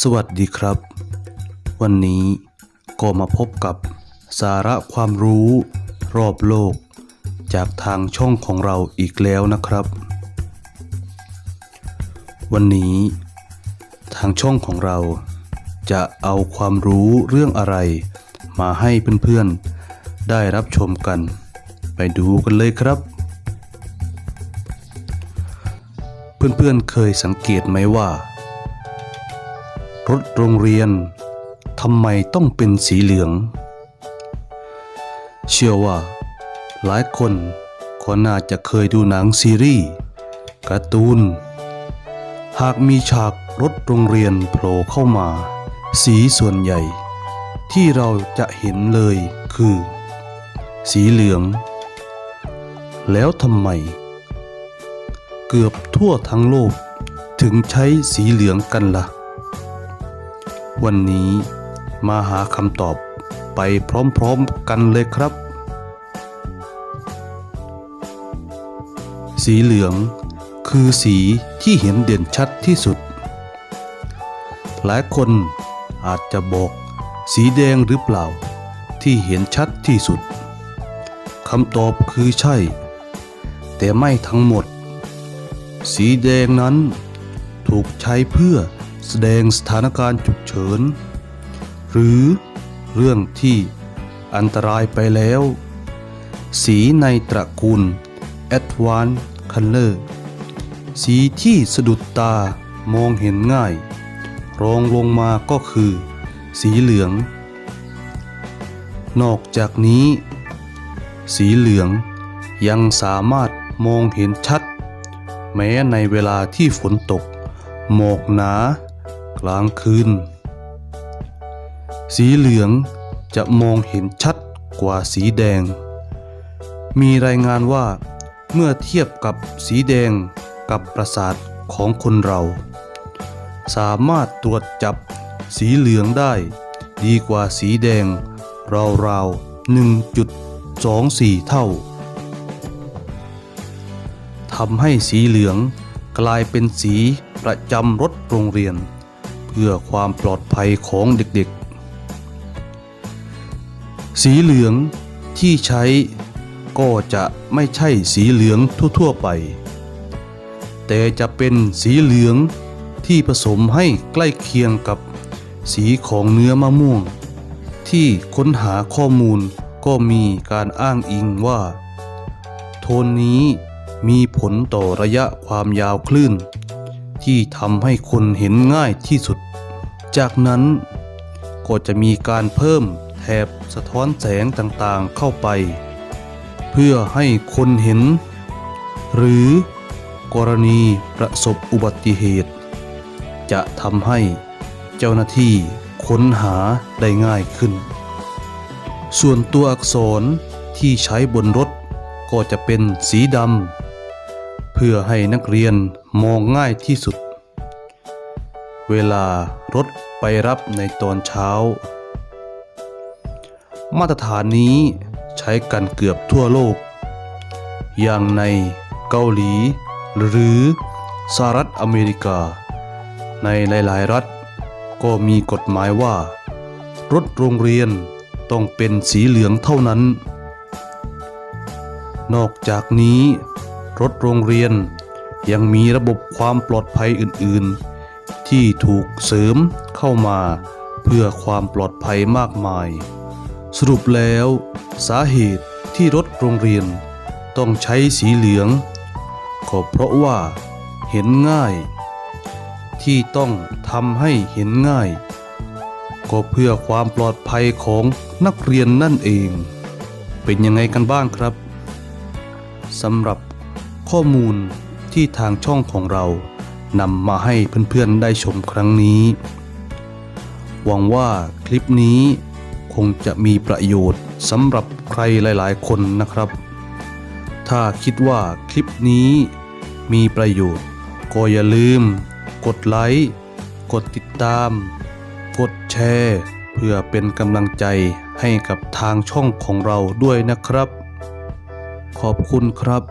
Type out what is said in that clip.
สวัสดีครับ วันนี้ก็มาพบกับสาระความรู้รอบโลก จากทางช่องของเราอีกแล้วนะครับ วันนี้ทางช่องของเรา จะเอาความรู้เรื่องอะไร มาให้เพื่อนๆ ได้รับชมกัน ไปดูกันเลยครับ เพื่อนๆเคยสังเกตไหมว่า รถโรงเรียนทำไมต้องเป็นสีเหลือง เชื่อว่า หลายคนก็น่าจะเคยดูหนังซีรีส์การ์ตูน หากมีฉากรถโรงเรียนโผล่เข้ามา สีส่วนใหญ่ ที่เราจะเห็นเลยคือ สีเหลือง แล้วทำไม เกือบทั่วทั้งโลกถึงใช้สีเหลืองกันล่ะ วันนี้มาหาคำตอบไปพร้อมๆกันเลยครับ สีเหลืองคือสีที่เห็นเด่นชัดที่สุด หลายคนอาจจะบอกสีแดงหรือเปล่า ที่เห็นชัดที่สุดคำตอบคือใช่ แต่ไม่ทั้งหมด สีแดงนั้นถูกใช้เพื่อ แสดงสถานการณ์ฉุกเฉิน หรือเรื่องที่อันตรายไปแล้ว สีในตระกูล Advanced Color สีที่สะดุดตามองเห็นง่าย รองลงมาก็คือ สีเหลือง นอกจากนี้ สีเหลืองยังสามารถมองเห็นชัด แม้ในเวลาที่ฝนตก หมอกหนา กลางคืน สีเหลืองจะมองเห็นชัดกว่าสีแดง มีรายงานว่าเมื่อเทียบกับสีแดงกับประสาทของคนเรา สามารถตรวจจับสีเหลืองได้ดีกว่าสีแดงราวๆ1.24 เท่าทำให้สีเหลืองกลายเป็นสีประจำรถโรงเรียน พื่อความปลอดภัยของเด็กๆ สีเหลืองที่ใช้ก็จะไม่ใช่สีเหลืองทั่วๆไป แต่จะเป็นสีเหลืองที่ผสมให้ใกล้เคียงกับสีของเนื้อมะม่วง ที่ค้นหาข้อมูลก็มีการอ้างอิงว่า โทนนี้มีผลต่อระยะความยาวคลื่น ที่ทำให้คนเห็นง่ายที่สุด จากนั้นก็จะมีการเพิ่มแถบสะท้อนแสงต่างๆเข้าไป เพื่อให้คนเห็น หรือกรณีประสบอุบัติเหตุ จะทำให้เจ้าหน้าที่ค้นหาได้ง่ายขึ้น ส่วนตัวอักษรที่ใช้บนรถก็จะเป็นสีดำ เพื่อให้นักเรียนมองง่ายที่สุด เวลารถไปรับในตอนเช้า มาตรฐานนี้ใช้กันเกือบทั่วโลก อย่างในเกาหลี หรือสหรัฐอเมริกา ในหลาย ๆ รัฐก็มีกฎหมายว่า รถโรงเรียนต้องเป็นสีเหลืองเท่านั้น นอกจากนี้ รถโรงเรียน ยังมีระบบความปลอดภัยอื่นๆ ที่ถูกเสริมเข้ามาเพื่อความปลอดภัยมากมาย สรุปแล้ว สาเหตุที่รถโรงเรียนต้องใช้สีเหลือง ก็เพราะว่าเห็นง่าย ที่ต้องทำให้เห็นง่าย ก็เพื่อความปลอดภัยของนักเรียนนั่นเอง เป็นยังไงกันบ้างครับสำหรับ ข้อมูลที่ทางช่องของเรานำมาให้เพื่อนๆได้ชมครั้งนี้ หวังว่าคลิปนี้คงจะมีประโยชน์สำหรับใครหลายๆ คนนะครับ ถ้าคิดว่าคลิปนี้มีประโยชน์ ก็อย่าลืม กดไลค์ กดติดตาม กดแชร์ เพื่อเป็นกำลังใจให้กับทางช่องของเราด้วยนะครับ ขอบคุณครับ